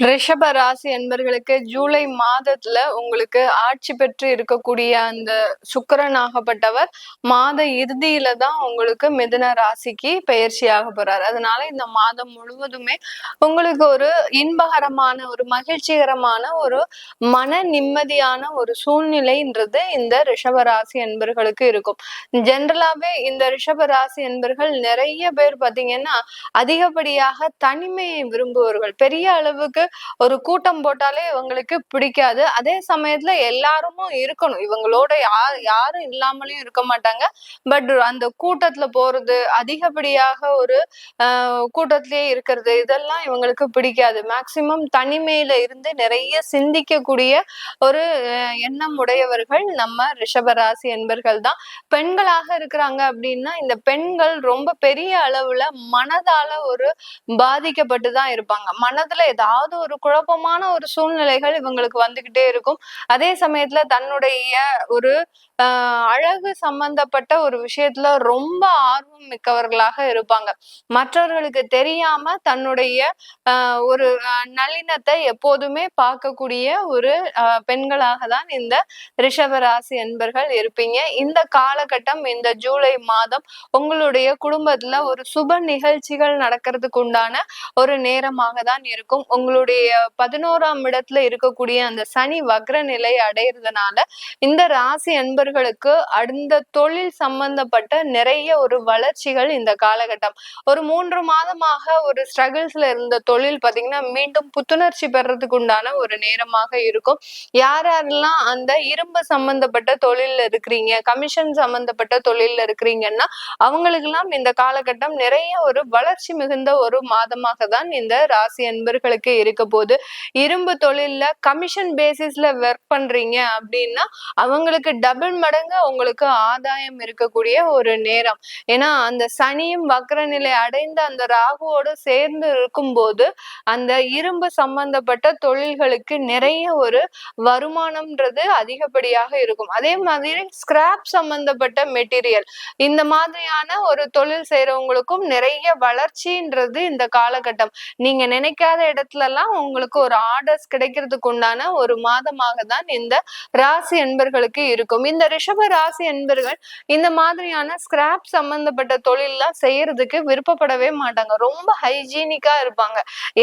ரிஷப ராசி என்பர்களுக்கு ஜூலை மாதத்துல உங்களுக்கு ஆட்சி பெற்று இருக்கக்கூடிய அந்த சுக்கரன் ஆகப்பட்டவர் மாத இறுதியில தான் உங்களுக்கு மிதன ராசிக்கு பயிற்சி ஆக போறாரு. அதனால இந்த மாதம் முழுவதுமே உங்களுக்கு ஒரு இன்பகரமான ஒரு மகிழ்ச்சிகரமான ஒரு மன நிம்மதியான ஒரு சூழ்நிலைன்றது இந்த ரிஷப ராசி என்பர்களுக்கு இருக்கும். ஜென்ரலாவே இந்த ரிஷப ராசி என்பர்கள் நிறைய பேர் பாத்தீங்கன்னா அதிகப்படியாக தனிமையை விரும்புவர்கள். பெரிய அளவுக்கு ஒரு கூட்டம் போட்டாலே இவங்களுக்கு பிடிக்காது. அதே சமயத்துல எல்லாருமும் இருக்கணும். இவங்களோட யார் யாரும் இல்லாமலையும் இருக்க மாட்டாங்க. பட் அந்த கூட்டத்துல போறது அதிகப்படியாக ஒரு ஆஹ் கூட்டத்திலேயே இருக்கிறது இதெல்லாம் இவங்களுக்கு பிடிக்காது. மேக்சிமம் தனிமையில இருந்து நிறைய சிந்திக்கக்கூடிய ஒரு எண்ணம் உடையவர்கள் நம்ம ரிஷபராசி என்பர்கள் தான் பெண்களாக இருக்கிறாங்க அப்படின்னா இந்த பெண்கள் ரொம்ப பெரிய அளவுல மனதால ஒரு பாதிக்கப்பட்டு தான் இருப்பாங்க. மனதுல ஏதாவது ஒரு குழப்பமான ஒரு சூழ்நிலைகள் இவங்களுக்கு வந்துகிட்டே இருக்கும். அதே சமயத்துல தன்னுடைய ஒரு அழகு சம்பந்தப்பட்ட ஒரு விஷயத்துல ரொம்ப ஆர்வம் மிக்கவர்களாக இருப்பாங்க. மற்றவர்களுக்கு தெரியாம தன்னுடைய ஒரு நளினத்தை எப்போதுமே பார்க்கக்கூடிய ஒரு பெண்களாக தான் இந்த ரிஷபராசி என்பர்கள் இருப்பீங்க. இந்த காலகட்டம் இந்த ஜூலை மாதம் உங்களுடைய குடும்பத்துல ஒரு சுப நிகழ்ச்சிகள் நடக்கிறதுக்கு உண்டான ஒரு நேரமாக தான் இருக்கும். உங்களுடைய பதினோராம் இடத்துல இருக்கக்கூடிய அந்த சனி வக்ர நிலை அடையிறதுனால இந்த ராசி அன்பர்களுக்கு அந்த தொழில் சம்பந்தப்பட்ட நிறைய ஒரு வளர்ச்சிகள் இந்த காலகட்டம். ஒரு மூன்று மாதமாக ஒரு ஸ்ட்ரகிள்ஸ்ல இருந்த தொழில் பாத்தீங்கன்னா மீண்டும் புத்துணர்ச்சி பெறதுக்கு உண்டான ஒரு நேரமாக இருக்கும். யார் யாரெல்லாம் அந்த இரும்பு சம்பந்தப்பட்ட தொழில இருக்கிறீங்க கமிஷன் சம்பந்தப்பட்ட தொழில இருக்கிறீங்கன்னா அவங்களுக்கெல்லாம் இந்த காலகட்டம் நிறைய ஒரு வளர்ச்சி மிகுந்த ஒரு மாதமாக தான் இந்த ராசி அன்பர்களுக்கு இருக்கு. போது இரும்பு தொழில்ல கமிஷன் பேசிஸ்ல ஒர்க் பண்றீங்க அப்படின்னா அவங்களுக்கு டபுள் மடங்கு உங்களுக்கு ஆதாயம் இருக்கக்கூடிய ஒரு நேரம். ஏன்னா அந்த சனியும் வக்ர நிலை அடைந்த அந்த ராகுவோடு சேர்ந்து இருக்கும்போது அந்த இரும்பு சம்பந்தப்பட்ட தொழில்களுக்கு நிறைய ஒரு வருமானம்ன்றது அதிகப்படியாக இருக்கும். அதே மாதிரி ஸ்கிராப் சம்பந்தப்பட்ட மெட்டீரியல் இந்த மாதிரியான ஒரு தொழில் செய்யறவங்களுக்கும் நிறைய வளர்ச்சின்றது இந்த காலகட்டம். நீங்க நினைக்காத இடத்துல எல்லாம் உங்களுக்கு ஒரு ஆர்டர்ஸ் கிடைக்கிறதுக்கு உண்டான ஒரு மாதமாக தான் இந்த ராசி என்பர்களுக்கு இருக்கும். இந்த ரிஷப ராசி என்பர்கள் இந்த மாதிரியான ஸ்கிராப் சம்பந்தப்பட்ட தொழிலெலாம் செய்யறதுக்கு விருப்பப்படவே மாட்டாங்க. ரொம்ப ஹைஜீனிக்கா இருப்பாங்க.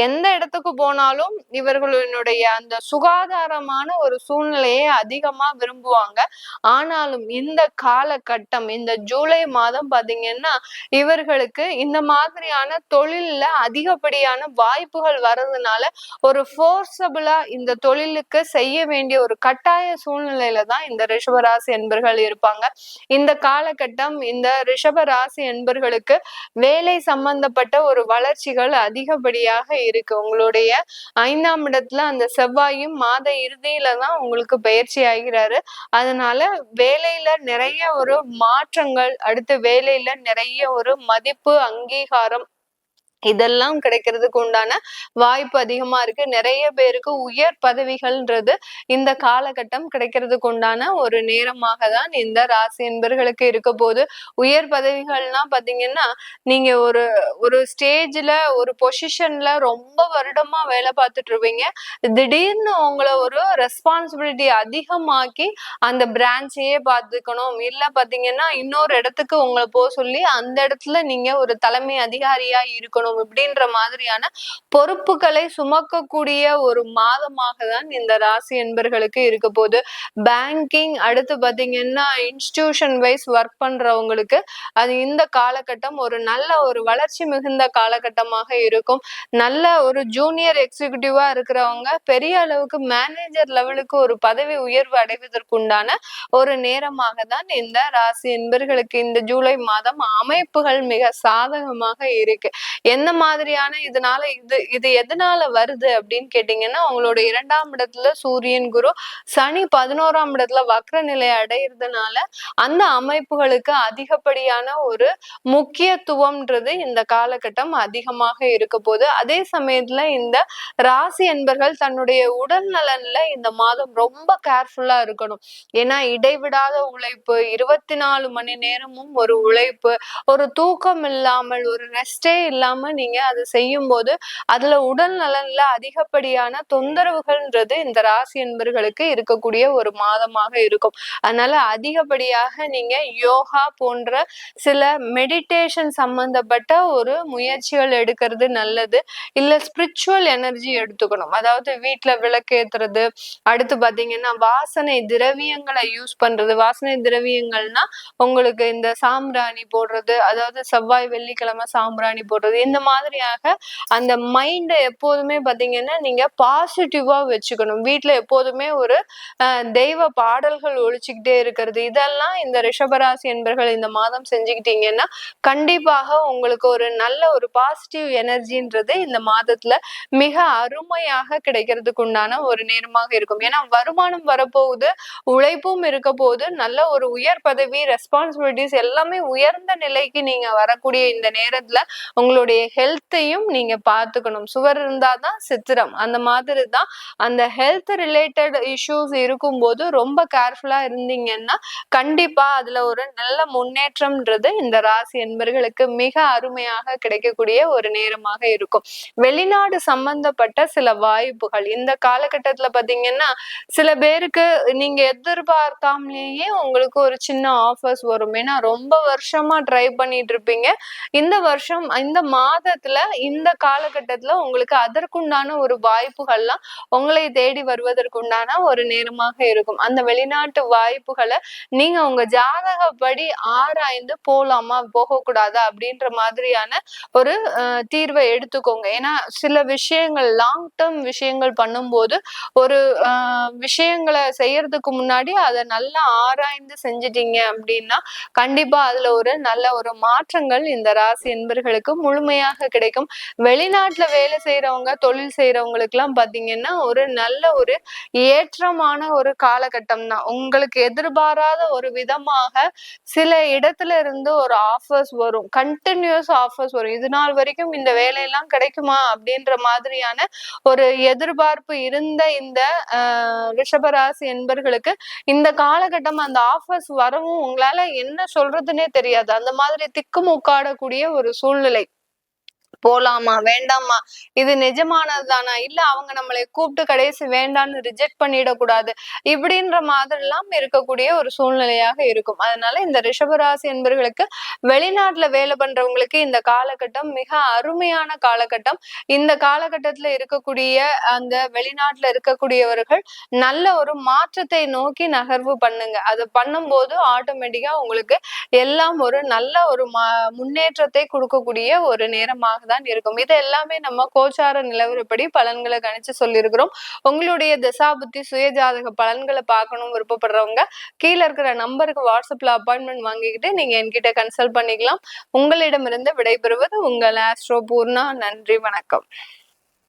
எந்த இடத்துக்கு போனாலும் இவர்களுடைய அந்த சுகாதாரமான ஒரு சூழ்நிலையை அதிகமா விரும்புவாங்க. ஆனாலும் இந்த காலகட்டம் இந்த ஜூலை மாதம் பாத்தீங்கன்னா இவர்களுக்கு இந்த மாதிரியான தொழில்ல அதிகப்படியான வாய்ப்புகள் வர்றதுனால ஒரு ஃபோர்ஸபிளா இந்த தொழிலுக்கு செய்ய வேண்டிய ஒரு கட்டாய சூழ்நிலையில தான் இந்த ரிஷபராசி என்பர்கள் இருப்பாங்க. இந்த காலகட்டம் இந்த ரிஷபராசி என்பர்களுக்கு வேலை சம்பந்தப்பட்ட ஒரு வளர்ச்சிகள் அதிகப்படியாக இருக்கு. உங்களுடைய ஐந்தாம் இடத்துல அந்த செவ்வாயும் மாத இறுதியில தான் உங்களுக்கு பயிற்சி ஆகிறாரு. அதனால வேலையில நிறைய ஒரு மாற்றங்கள் அடுத்து வேலையில நிறைய ஒரு மதிப்பு அங்கீகாரம் இதெல்லாம் கிடைக்கிறதுக்கு உண்டான வாய்ப்பு அதிகமா இருக்கு. நிறைய பேருக்கு உயர் பதவிகள்ன்றது இந்த காலகட்டம் கிடைக்கிறதுக்கு உண்டான ஒரு நேரமாக தான் இந்த ராசி என்பர்களுக்கு இருக்க போது உயர் பதவிகள்னா பாத்தீங்கன்னா நீங்க ஒரு ஒரு ஸ்டேஜ்ல ஒரு பொசிஷன்ல ரொம்ப வருடமா வேலை பார்த்துட்டு இருப்பீங்க. திடீர்னு உங்களை ஒரு ரெஸ்பான்சிபிலிட்டி அதிகமாக்கி அந்த பிரான்ச்சையே பார்த்துக்கணும். இல்ல பாத்தீங்கன்னா இன்னொரு இடத்துக்கு உங்களை போக சொல்லி அந்த இடத்துல நீங்க ஒரு தலைமை அதிகாரியா இருக்கணும். இருக்கணும் இப்படின்ற மாதிரியான பொறுப்புகளை சுமக்கக்கூடிய ஒரு மாதமாக தான் இந்த ராசி என்பர்களுக்கு இருக்க போது பேங்கிங் அடுத்து பாத்தீங்கன்னா இன்ஸ்டிடியூஷன் வைஸ் ஒர்க் பண்றவங்களுக்கு அது இந்த காலகட்டம் ஒரு நல்ல ஒரு வளர்ச்சி மிகுந்த காலகட்டமாக இருக்கும். நல்ல ஒரு ஜூனியர் எக்ஸிகியூட்டிவா இருக்கிறவங்க பெரிய அளவுக்கு மேனேஜர் லெவலுக்கு ஒரு பதவி உயர்வு அடைவதற்குண்டான ஒரு நேரமாக தான் இந்த ராசி என்பர்களுக்கு இந்த ஜூலை மாதம் அமைப்புகள் மிக சாதகமாக இருக்கு. எந்த மாதிரியான இதனால இது இது எதனால வருது அப்படின்னு கேட்டீங்கன்னா அவங்களோட இரண்டாம் இடத்துல சூரியன் குரு சனி பதினோராம் இடத்துல வக்ர நிலை அடையிறதுனால அந்த அமைப்புகளுக்கு அதிகப்படியான ஒரு முக்கியத்துவம்ன்றது இந்த காலகட்டம் அதிகமாக இருக்க போது அதே சமயத்துல இந்த ராசி என்பர்கள் தன்னுடைய உடல் நலன்ல இந்த மாதம் ரொம்ப கேர்ஃபுல்லா இருக்கணும். ஏன்னா இடைவிடாத உழைப்பு இருபத்தி நாலு மணி நேரமும் ஒரு உழைப்பு ஒரு தூக்கம் இல்லாமல் ஒரு ரெஸ்டே இல்லாம நீங்க அதை செய்யும் போது அதுல உடல் நலன்ல அதிகப்படியான தொந்தரவுகள்ன்றது இந்த ராசி என்பர்களுக்கு இருக்கக்கூடிய ஒரு மாதமாக இருக்கும். அதனால அதிகப்படியாக நீங்க யோகா போன்ற சில மெடிடேஷன் சம்பந்தப்பட்ட ஒரு முயற்சிகள் எடுக்கிறது நல்லது. இல்ல ஸ்பிரிச்சுவல் எனர்ஜி எடுத்துக்கணும். அதாவது வீட்டுல விளக்கேத்துறது அடுத்து பாத்தீங்கன்னா வாசனை திரவியங்களை யூஸ் பண்றது. வாசனை திரவியங்கள்னா உங்களுக்கு இந்த சாம்பிராணி போடுறது அதாவது செவ்வாய் வெள்ளிக்கிழமை சாம்பிராணி போடுறது இந்த மாதிரியாக அந்த மைண்டை எப்போதுமே பார்த்தீங்கன்னா நீங்க பாசிட்டிவா வச்சுக்கணும். வீட்டில் எப்போதுமே ஒரு தெய்வ பாடல்கள் ஒழிச்சுக்கிட்டே இருக்கிறது. இதெல்லாம் இந்த ரிஷபராசி என்பர்கள் இந்த மாதம் செஞ்சுக்கிட்டீங்கன்னா கண்டிப்பாக உங்களுக்கு ஒரு நல்ல ஒரு பாசிட்டிவ் எனர்ஜின்றது இந்த மாதத்துல மிக அருமையாக கிடைக்கிறதுக்கு உண்டான ஒரு நேரமாக இருக்கும். ஏன்னா வருமானம் வரப்போகுது உழைப்பும் இருக்க போது நல்ல ஒரு உயர் பதவி ரெஸ்பான்சிபிலிட்டிஸ் எல்லாமே உயர்ந்த நிலைக்கு நீங்க வரக்கூடிய இந்த நேரத்துல உங்களுடைய ஹெல்த்தையும் நீங்க பாத்துக்கணும் சுவர் இருந்தாதான் சித்திரம். அந்த மாதிரி தான் அந்த ஹெல்த் ரிலேட்டட் இஷ்யூஸ் இருக்கும்போது ரொம்ப கேர்ஃபுல்லா இருந்தீங்கன்னா கண்டிப்பா அதுல ஒரு நல்ல முன்னேற்றம்ன்றது இந்த ராசி என்பர்களுக்கு மிக அருமையாக கிடைக்கக்கூடிய ஒரு நேரமாக இருக்கும். வெளிநாடு சம்பந்தப்பட்ட சில வாய்ப்புகள். இந்த காலகட்டத்துல பாத்தீங்கன்னா சில பேருக்கு நீங்க எதிர்பார்க்காமலேயே உங்களுக்கு ஒரு சின்ன ஆஃபர்ஸ் வரும். ஏன்னா ரொம்ப வருஷமா ட்ரை பண்ணிட்டு இருப்பீங்க. இந்த வருஷம் இந்த மாதத்துல இந்த காலகட்டத்துல உங்களுக்கு அதற்குண்டான ஒரு வாய்ப்புகள்லாம் உங்களை தேடி வருவதற்குண்டான ஒரு நேரமாக இருக்கும். அந்த வெளிநாட்டு வாய்ப்புகளை நீங்க உங்க ஜாதகப்படி ஆராய்ந்து போலாமா போகக்கூடாதா அப்படின்ற மாதிரியான ஒரு தீர்வை எடுத்துக்கோங்க. ஏன்னா சில விஷயங்கள் லாங் டேர்ம் விஷயங்கள் பண்ணும்போது ஒரு விஷயங்களை செய்யறதுக்கு முன்னாடி அதை நல்லா ஆராய்ந்து செஞ்சிட்டீங்க அப்படின்னா கண்டிப்பா அதுல ஒரு நல்ல ஒரு மாற்றங்கள் இந்த ராசி என்பர்களுக்கு முழுமையாக கிடைக்கும். வெளிநாட்டுல வேலை செய்யறவங்க தொழில் செய்யறவங்களுக்கு எல்லாம் பாத்தீங்கன்னா ஒரு நல்ல ஒரு ஏற்றமான ஒரு காலகட்டம் தான். உங்களுக்கு எதிர்பாராத ஒரு விதமாக சில இடத்துல இருந்து ஒரு ஆஃபர்ஸ் வரும். கண்டினியூஸ் ஆஃபர்ஸ் வரும். இது நாள் வரைக்கும் இந்த வேலையெல்லாம் கிடைக்குமா அப்படின்ற மாதிரியான ஒரு எதிர்பார்ப்பு இருந்த இந்த ரிஷபராசி என்பர்களுக்கு இந்த காலகட்டம் அந்த ஆஃபர்ஸ் வரவும் உங்களால என்ன சொல்றதுன்னே தெரியாது. அந்த மாதிரி திக்குமுக்காடக்கூடிய ஒரு சூழ்நிலை. போலாமா வேண்டாமா? இது நிஜமானதுதானா? இல்ல அவங்க நம்மளை கூப்பிட்டு கடைசி வேண்டான்னு ரிஜெக்ட் பண்ணிடக்கூடாது. இப்படின்ற மாதிரி எல்லாம் இருக்கக்கூடிய ஒரு சூழ்நிலையாக இருக்கும். அதனால இந்த ரிஷபராசி என்பவர்களுக்கு வெளிநாட்டுல வேலை பண்றவங்களுக்கு இந்த காலகட்டம் மிக அருமையான காலகட்டம். இந்த காலகட்டத்துல இருக்கக்கூடிய அந்த வெளிநாட்டுல இருக்கக்கூடியவர்கள் நல்ல ஒரு மாற்றத்தை நோக்கி நகர்வு பண்ணுங்க. அது பண்ணும்போது ஆட்டோமேட்டிக்கா உங்களுக்கு எல்லாம் ஒரு நல்ல ஒரு முன்னேற்றத்தை கொடுக்கக்கூடிய ஒரு நேரமாக தான் இருக்கும். இது எல்லாமே நம்ம கோச்சார நிலவரப்படி பலன்களை கணிச்சு சொல்லியிருக்கிறோம். உங்களுடைய தசாபுத்தி சுயஜாதக பலன்களை பார்க்கணும் விருப்பப்படுறவங்க கீழே இருக்கிற நம்பருக்கு வாட்ஸ்அப்ல அப்பாயின்மெண்ட் வாங்கிக்கிட்டு நீங்க என்கிட்ட கன்சல்ட் பண்ணிக்கலாம். உங்களிடமிருந்து விடைபெறுவது உங்கள் ஆஸ்ட்ரோ பூர்ணா. நன்றி வணக்கம்.